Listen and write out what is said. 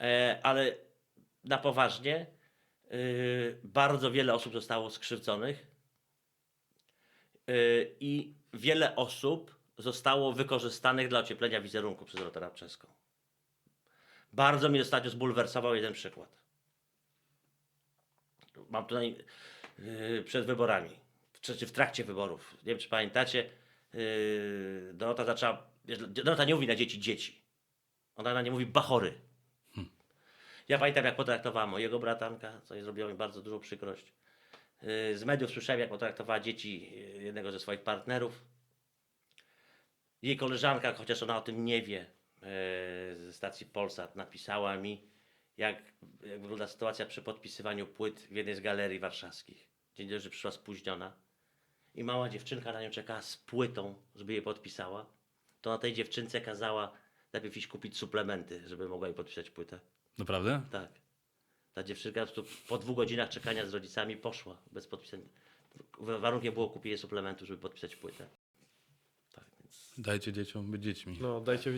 E, ale na poważnie y, bardzo wiele osób zostało skrzywdzonych y, i wiele osób zostało wykorzystanych dla ocieplenia wizerunku przez Rotera Czeską. Bardzo mnie ostatnio zbulwersował jeden przykład. Mam tutaj przed wyborami, czy, w trakcie wyborów. Nie wiem, czy pamiętacie, Dorota zaczęła. Dorota nie mówi na dzieci dzieci. Ona na nie mówi bachory. Ja pamiętam, jak potraktowała mojego bratanka, co jej zrobiło mi bardzo dużą przykrość. Yy, Z mediów słyszałem, jak potraktowała dzieci yy, jednego ze swoich partnerów. Jej koleżanka, chociaż ona o tym nie wie, e, ze stacji Polsat napisała mi, jak, jak wygląda sytuacja przy podpisywaniu płyt w jednej z galerii warszawskich. Dzień dobry, przyszła spóźniona i mała dziewczynka na nią czekała z płytą, żeby je podpisała. To na tej dziewczynce kazała najpierw iść kupić suplementy, żeby mogła jej podpisać płytę. Naprawdę? Tak. Ta dziewczynka po dwóch godzinach czekania z rodzicami poszła bez podpisania. Warunkiem było kupienie suplementu, żeby podpisać płytę. Tak, więc Dajcie dzieciom być dziećmi. No, dajcie